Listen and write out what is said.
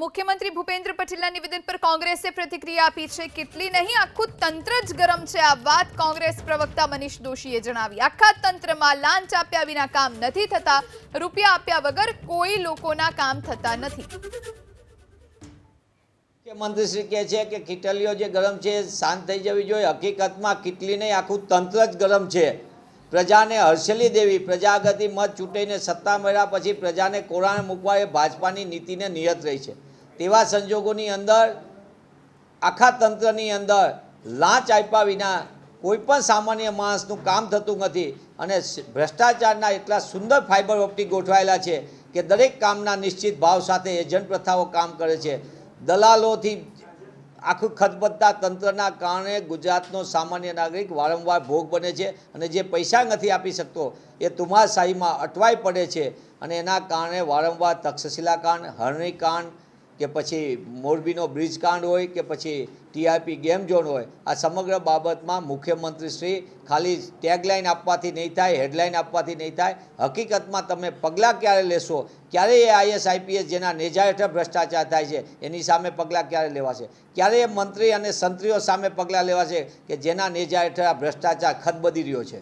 મુખ્યમંત્રી ભૂપેન્દ્ર પટેલના નિવેદન પર કોંગ્રેસે પ્રતિક્રિયા આપી છે. કેટલી નહીં, આખું તંત્ર જ ગરમ છે. આ વાત કોંગ્રેસ પ્રવક્તા મનીષ દોશીએ જણાવી. આખા તંત્રમાં લાંચ આપ્યા વિના કામ નથી થતા. રૂપિયા આપ્યા વગર કોઈ લોકોના કામ થતા નથી. મુખ્યમંત્રીશ્રી કહે છે કે કીટલીઓ જે ગરમ છે શાંત થઈ જવી જોઈએ. હકીકતમાં કેટલી નહીં, આખું તંત્ર જ ગરમ છે. પ્રજાને હર્ષેલી દેવી પ્રજાગતિ મત ચૂંટીને સત્તા મળ્યા પછી પ્રજાને કોરાણે મૂકવા એ ભાજપાની નીતિને નિયત રહી છે. તેવા સંજોગોની અંદર, આખા તંત્રની અંદર લાંચ આપ્યા વિના કોઈ પણ સામાન્ય માણસનું કામ થતું નથી અને ભ્રષ્ટાચારના એટલા સુંદર ફાઇબર ઓપ્ટિક ગોઠવાયેલા છે કે દરેક કામના નિશ્ચિત ભાવ સાથે એજન્ટ પ્રથાઓ કામ કરે છે. દલાલોથી આખું ખતબદ્ધતા તંત્રના કારણે ગુજરાતનો સામાન્ય નાગરિક વારંવાર ભોગ બને છે અને જે પૈસા નથી આપી શકતો એ તુમારશાહીમાં અટવાઈ પડે છે અને એના કારણે વારંવાર તક્ષશિલા કાંડ કે પછી મોરબીનો બ્રિજ કાંડ હોય કે પછી ટીઆરપી ગેમ ઝોન હોય, આ સમગ્ર બાબતમાં મુખ્યમંત્રી શ્રી ખાલી ટેગલાઇન આપવાથી નહીં થાય હેડલાઇન આપવાથી નહીં થાય. હકીકતમાં તમે પગલાં ક્યારે લેશો? ક્યારે એ આઈએસ આઈપીએસ જેના નેજા હેઠળ ભ્રષ્ટાચાર થાય છે, એની સામે પગલાં ક્યારે લેવાશે? ક્યારે એ મંત્રી અને સંત્રીઓ સામે પગલાં લેવાશે કે જેના નેજા હેઠળ આ ભ્રષ્ટાચાર ખતબદી રહ્યો છે?